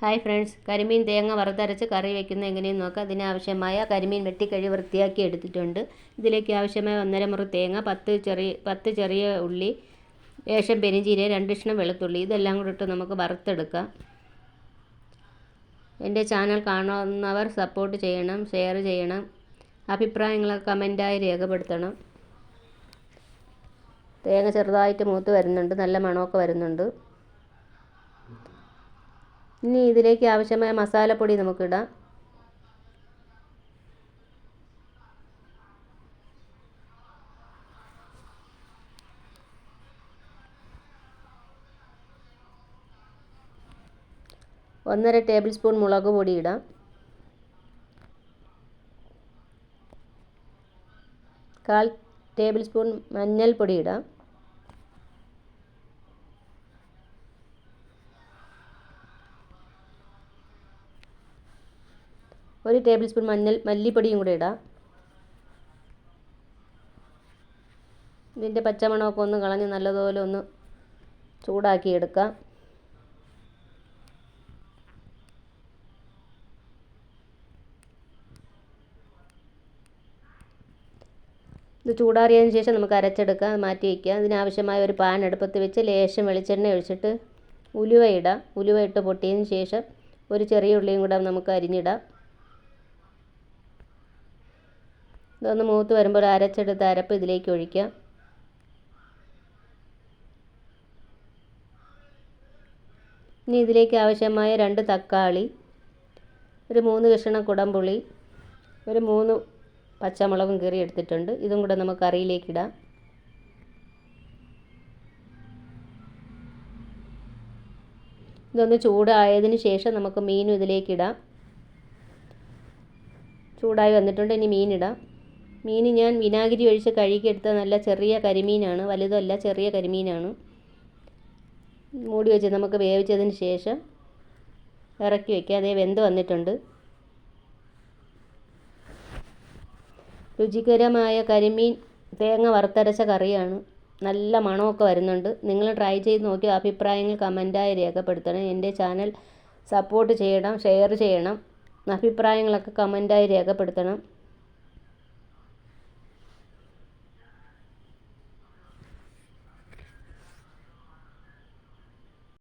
Hi friends. കരിമീൻ തേങ്ങ വറുത്തരച്ച് കറി വെക്കുന്ന എങ്ങനെയെന്ന് നോക്കാം. അതിനാവശ്യമായ കരിമീൻ വെട്ടിക്കഴി വൃത്തിയാക്കി എടുത്തിട്ടുണ്ട്. ഇതിലേക്ക് ആവശ്യമായ ഒന്നര മുറി തേങ്ങ പത്ത് ചെറിയ പത്ത് ചെറിയ ഉള്ളി ഏഷം പെരിഞ്ചീര രണ്ട് കഷ്ണം വെളുത്തുള്ളി ഇതെല്ലാം കൂടി ഇട്ട് നമുക്ക് വറുത്തെടുക്കാം. എന്റെ ചാനൽ കാണുന്നവർ സപ്പോർട്ട് ചെയ്യണം ഷെയർ ചെയ്യണം അഭിപ്രായങ്ങൾ കമന്റായി രേഖപ്പെടുത്തണം. തേങ്ങ ചെറുതായിട്ട് മൂത്ത് വരുന്നുണ്ട് നല്ല മണമൊക്കെ വരുന്നുണ്ട്. ഇനി ഇതിലേക്ക് ആവശ്യമായ മസാലപ്പൊടി നമുക്കിടാം. ഒന്നര ടേബിൾ സ്പൂൺ മുളക് പൊടി ഇടാം. കാൽ ടേബിൾ സ്പൂൺ മഞ്ഞൾപ്പൊടി ഇടാം. ഒരു ടേബിൾ സ്പൂൺ മഞ്ഞൾ മല്ലിപ്പൊടിയും കൂടെ ഇടാം. ഇതിന്റെ പച്ചമണമൊക്കെ ഒന്ന് കളഞ്ഞ് നല്ലതുപോലെ ഒന്ന് ചൂടാക്കി എടുക്കാം. ഇത് ചൂടാറിയതിന് ശേഷം നമുക്ക് അരച്ചെടുക്കാം മാറ്റി വയ്ക്കാം. ഇതിനാവശ്യമായ ഒരു പാൻ അടുപ്പത്ത് വെച്ച് ലേശം വെളിച്ചെണ്ണ ഒഴിച്ചിട്ട് ഉലുവ ഇടാം. ഉലുവ ഇട്ട് പൊട്ടിയതിന് ശേഷം ഒരു ചെറിയ ഉള്ളിയും കൂടെ നമുക്ക് അരിഞ്ഞിടാം. ഇതൊന്ന് മൂത്ത് വരുമ്പോൾ അരച്ചെടുത്ത അരപ്പ് ഇതിലേക്ക് ഒഴിക്കുക. ഇനി ഇതിലേക്ക് ആവശ്യമായ രണ്ട് തക്കാളി ഒരു മൂന്ന് കഷ്ണം കുടംപുളി ഒരു മൂന്ന് പച്ചമുളകും കീറി എടുത്തിട്ടുണ്ട്. ഇതും കൂടെ നമുക്ക് കറിയിലേക്കിടാം ഇതൊന്ന് ചൂടായതിന് ശേഷം നമുക്ക് മീനും ഇതിലേക്കിടാം ചൂടായി വന്നിട്ടുണ്ട് ഇനി മീനിടാം മീൻ ഞാൻ വിനാഗിരി ഒഴിച്ച് കഴുകിയെടുത്ത നല്ല ചെറിയ കരിമീനാണ്. വലുതല്ല ചെറിയ കരിമീനാണ്. മൂടി വെച്ച് നമുക്ക് വേവിച്ചതിന് ശേഷം ഇറക്കി വയ്ക്കുക അതേ വെന്ത് വന്നിട്ടുണ്ട്. രുചികരമായ കരിമീൻ തേങ്ങ വറുത്തരച്ച കറിയാണ്. നല്ല മണമൊക്കെ വരുന്നുണ്ട്. നിങ്ങൾ ട്രൈ ചെയ്ത് നോക്കി അഭിപ്രായങ്ങൾ കമന്റായി രേഖപ്പെടുത്തണം. എന്റെ ചാനൽ സപ്പോർട്ട് ചെയ്യണം ഷെയർ ചെയ്യണം. അഭിപ്രായങ്ങളൊക്കെ കമന്റായി രേഖപ്പെടുത്തണം.